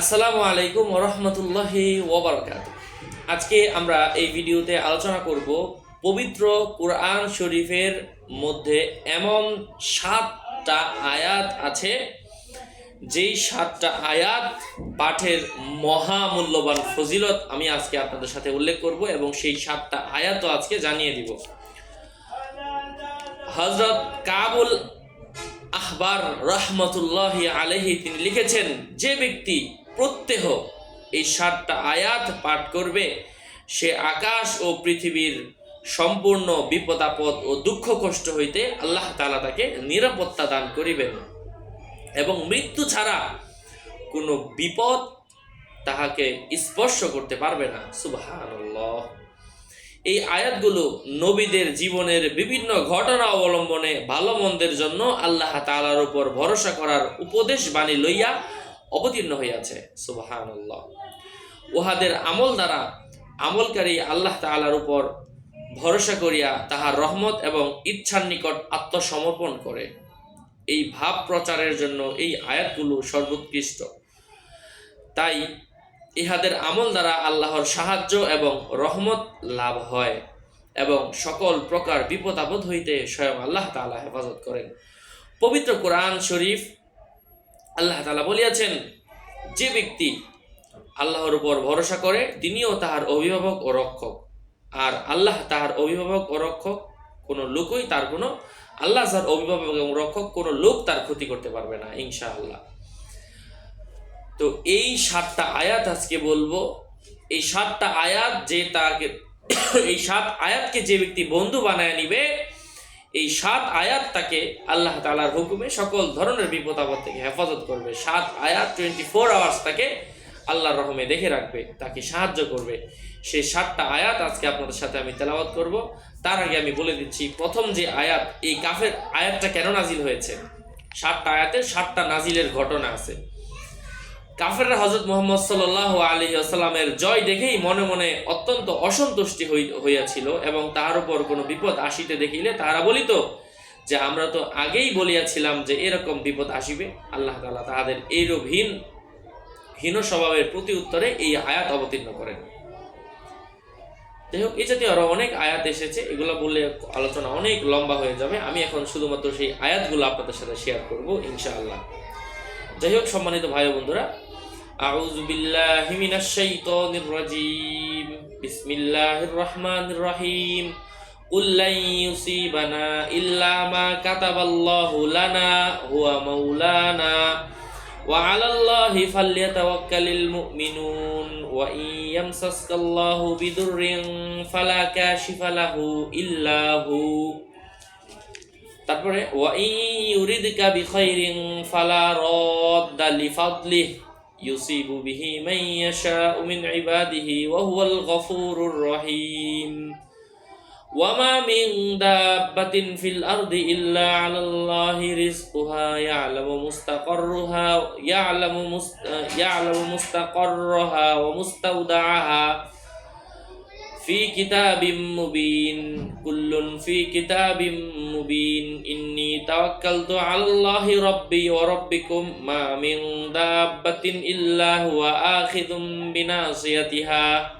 আসসালামু আলাইকুম ওরহমতুল্লাহি ওবরকাত আজকে আমরা এই ভিডিওতে আলোচনা করব পবিত্র কোরআন শরীফের মধ্যে এমন সাতটা আয়াত আছে, যেই সাতটা আয়াত পাঠের মহামূল্যবান ফজিলত আমি আজকে আপনাদের সাথে উল্লেখ করব এবং সেই সাতটা আয়াতও আজকে জানিয়ে দিব। হজরত কাবুল আহবার রহমতুল্লাহ আলহি তিনি লিখেছেন, যে ব্যক্তি প্রত্যহ এই সাতটা আয়াত পাঠ করবে। সে আকাশ ও পৃথিবীর সম্পূর্ণ বিপদ আপদ ও দুঃখ কষ্ট হইতে আল্লাহ তালা তাকে নিরাপত্তা দান করিবেন। এবং মৃত্যু ছাড়া কোনো বিপদ তাহাকে স্পর্শ করতে পারবে না। সুবহানাল্লাহ। এই আয়াতগুলো নবীদের জীবনের বিভিন্ন ঘটনা অবলম্বনে ভালো মন্দের জন্য আল্লাহ তালার উপর ভরসা করার উপদেশ বাণী লইয়া অবতীর্ণ হইয়াছে সুবাহান উহাদের আমল দ্বারা আমলকারী আল্লাহ তাআলার উপর ভরসা করিয়া তাহার রহমত এবং ইচ্ছার নিকট আত্মসমর্পণ করে। এই ভাব প্রচারের জন্য এই আয়াতগুলো সর্বোৎকৃষ্ট। তাই ইহাদের আমল দ্বারা আল্লাহর সাহায্য এবং রহমত লাভ হয় এবং সকল প্রকার বিপদ আপদ হইতে স্বয়ং আল্লাহ তাআলা হেফাজত করেন। পবিত্র কোরআন শরীফ আল্লাহ তালা বলিয়াছেন, যে ব্যক্তি আল্লাহর উপর ভরসা করে, তিনিও তাহার অভিভাবক ও রক্ষক। আর আল্লাহ তাহার অভিভাবক ও রক্ষক, কোনো লোকই তার কোনো, আল্লাহ যার অভিভাবক এবং রক্ষক, কোনো লোক তার ক্ষতি করতে পারবে না ইনশা আল্লাহ তো এই সাতটা আয়াত আজকে বলব। এই সাতটা আয়াত যে তাকে, এই সাত আয়াতকে যে ব্যক্তি বন্ধু বানায় নিবে এই সাত আয়াত তাকে আল্লাহ তালার হুকুমে সকল ধরনের বিপদ আপদ থেকে হেফাজত করবে। সাত আয়াত টোয়েন্টি ফোর আওয়ার্স তাকে আল্লাহর রহমে দেখে রাখবে, তাকে সাহায্য করবে। সেই সাতটা আয়াত আজকে আপনাদের সাথে আমি তেলাওয়াত করব। তার আগে আমি বলে দিচ্ছি, প্রথম যে আয়াত, এই কাফের আয়াতটা কেন নাজিল হয়েছে? সাতটা আয়াতে সাতটা নাজিলের ঘটনা আছে। কাফেররা হজরত মোহাম্মদ সাল্লাহ আলী জয় দেখেই মনে মনে অত্যন্ত অসন্তুষ্টি হই- হইয়াছিল এবং তাহার উপর কোনো বিপদ আসিতে দেখিলে তাহারা বলিত, যে আমরা তো আগেই বলিয়াছিলাম যে এরকম বিপদ আসিবে। আল্লাহ তালা তাহাদের এইরূপ হীন হীন স্বভাবের প্রতি উত্তরে এই আয়াত অবতীর্ণ করেন। যাই হোক এই জাতীয় আরও অনেক আয়াত এসেছে, এগুলো বললে আলোচনা অনেক লম্বা হয়ে যাবে। আমি এখন শুধুমাত্র সেই আয়াতগুলো আপনাদের সাথে শেয়ার করব, ইনশাআল্লাহ। যাই হোক সম্মানিত ভাই বন্ধুরা أعوذ بالله من الشيطان الرجيم بسم الله الرحمن الرحيم قل لن يصيبنا إلا ما كتب الله لنا هو مولانا وعلى الله فليتوكل المؤمنون وإن يمسسك الله بضر فلا كاشف له إلا هو তারপরে ওয়াই ইউরিদকা বিখাইরিন ফালা রাদ্দা লিফাদলিহ يصيب به من يشاء من عباده وهو الغفور الرحيم وما من دابة في الأرض إلا على الله رزقها يعلم مستقرها يعلم مست... يعلم مستقرها ومستودعها في كتاب مبين كل في كتاب مبين إني توكلت على الله ربي وربكم ما من دابة إلا هو آخذ بناصيتها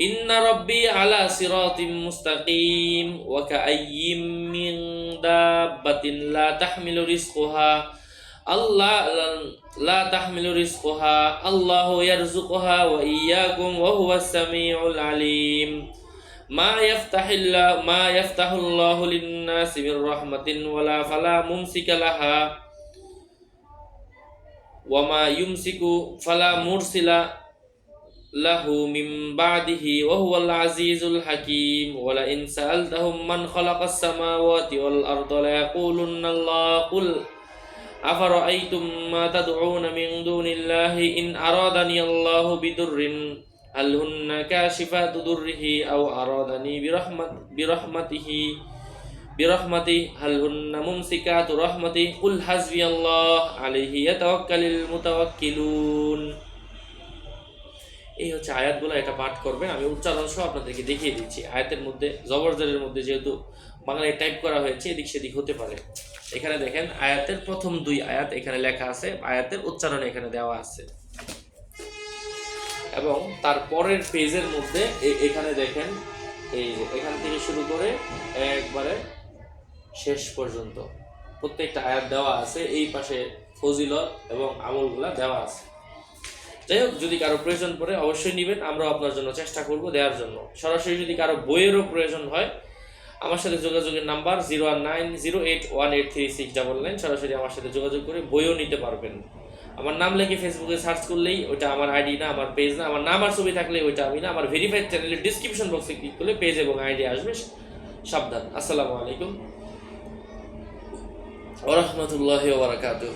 إن ربي على صراط مستقيم وكأي من دابة لا تحمل رزقها আল্লাহ লা তাহমিলু রিজকুহা, আল্লাহু ইয়ারযুকুহা ওয়া ইয়াকুম ওয়া হুয়াস সামিউল আলিম। মা ইয়াফতাহিল্লা, মা ইয়াফতাহুল্লাহু লিন-নাসি মির রাহমাতিন ওয়ালা ফালা মুমসিকা লাহা। ওয়া মা ইউমসিকু ফালা মুরসিলা লাহু মিন বাদিহি ওয়া হুয়াল আজিজুল হাকিম। ওয়া লা ইন সাআলতাহুম মান খালাকাস সামাওয়াতি ওয়াল আরদা লা ইয়াকুলুন্না আল্লাহ কুল أفرأيتم ما تدعون من دون الله إن أرادني الله بضر هل هن كاشفات ضره أو أرادني برحمة برحمته برحمته هل هن ممسكات رحمته قل حسبي الله عليه يتوكل المتوكلون এই হচ্ছে আয়াতগুলো এটা পাঠ করবেন আমি উচ্চারণ সহ আপনাদেরকে দেখিয়ে দিচ্ছি আয়াতের মধ্যে জবরজরের মধ্যে যেহেতু বাংলায় টাইপ করা হয়েছে, এদিক সেদিক হতে পারে। এখানে দেখেন, আয়াতের প্রথম দুই আয়াত এখানে লেখা আছে, আয়াতের উচ্চারণ এখানে দেওয়া আছে। এবং তার পরের পেজের মধ্যে এখানে দেখেন, এই যে এখান থেকে শুরু করে একবারে শেষ পর্যন্ত প্রত্যেকটা আয়াত দেওয়া আছে, এই পাশে ফজিলত এবং আমলগুলা দেওয়া আছে। যাই হোক, যদি কারও প্রয়োজন পড়ে অবশ্যই নেবেন, আমরাও আপনার জন্য চেষ্টা করব দেওয়ার জন্য। সরাসরি যদি কারও বইয়েরও প্রয়োজন হয় আমার সাথে যোগাযোগের number zero one nine zero eight one eight three six double nine সরাসরি আমার সাথে যোগাযোগ করে বইও নিতে পারবেন। আমার নাম লিখে ফেসবুকে সার্চ করলেই ওইটা আমার আইডি না, আমার পেজ না, আমার নাম আর ছবি থাকলে ওইটা আমি না। আমার ভেরিফাইড চ্যানেলের ডিসক্রিপশন বক্সে ক্লিক করলে পেজ এবং আইডি আসবে। সাবধান। আসসালামু আলাইকুম। ওরহমতুল্লাহ বারাকাতুহ।